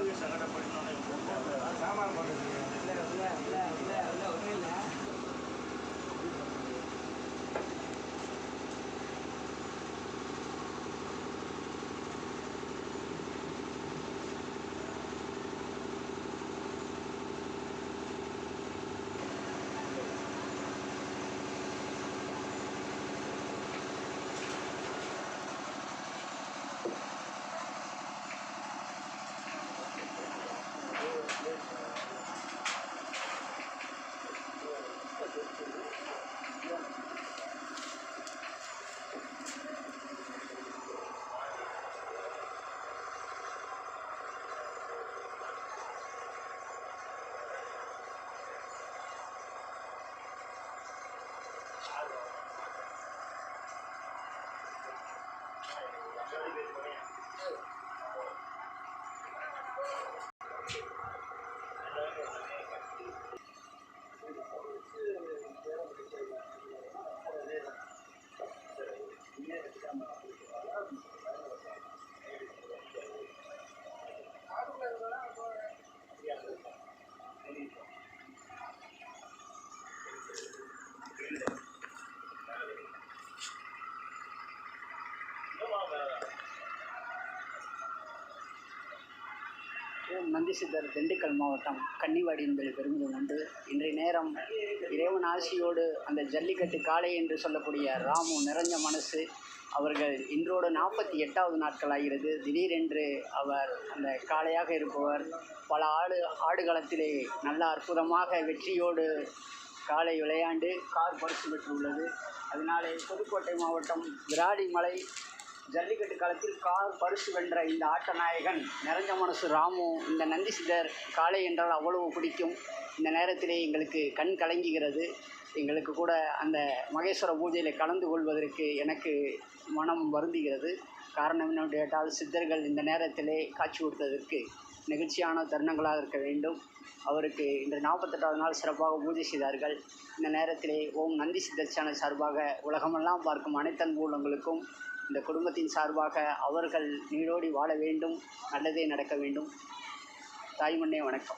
y agarra por el Nandi சித்தர் திண்டுக்கல் மாவட்டம் கன்னிவாடி என்பது பெருமிதம் உண்டு இன்றைய நேரம் இறைவன் ஆசியோடு அந்த ஜல்லிக்கட்டு காளை என்று சொல்லக்கூடிய ராமு நிறைஞ்ச மனசு. அவர்கள் இன்றோடு நாற்பத்தி எட்டாவது நாட்கள் ஆகிறது. திடீரென்று அவர் அந்த காளையாக இருப்பவர் பல ஆடு ஆடுகளத்திலே நல்ல அற்புதமாக வெற்றியோடு காலை விளையாண்டு கார் பரிசு பெற்றுள்ளது. அதனாலே புதுக்கோட்டை மாவட்டம் விராலிமலை ஜல்லிக்கட்டு காலத்தில் கார் பரிசு வென்ற இந்த ஆட்டநாயகன் நிறைஞ்ச மனசு ராமு இந்த நந்தி சித்தர் காளை என்றால் அவ்வளவு பிடிக்கும். இந்த நேரத்திலே எங்களுக்கு கண் கலங்குகிறது. எங்களுக்கு கூட அந்த மகேஸ்வர பூஜையில் கலந்து கொள்வதற்கு எனக்கு மனம் வருந்துகிறது. காரணம் என்னென்று கேட்டால் சித்தர்கள் இந்த நேரத்திலே காட்சி கொடுத்ததற்கு நெகிழ்ச்சியான தருணங்களாக இருக்க வேண்டும். அவருக்கு இன்று நாற்பத்தெட்டாவது நாள் சிறப்பாக பூஜை செய்தார்கள். இந்த நேரத்திலே ஓம் நந்தி சித்தர் சேனல் சார்பாக உலகமெல்லாம் பார்க்கும் அனைத்தன் மூலங்களுக்கும் இந்த குடும்பத்தின் சார்பாக அவர்கள் நீடோடி வாழ வேண்டும் நல்லதே நடக்க வேண்டும். தாய்மண்ணே வணக்கம்.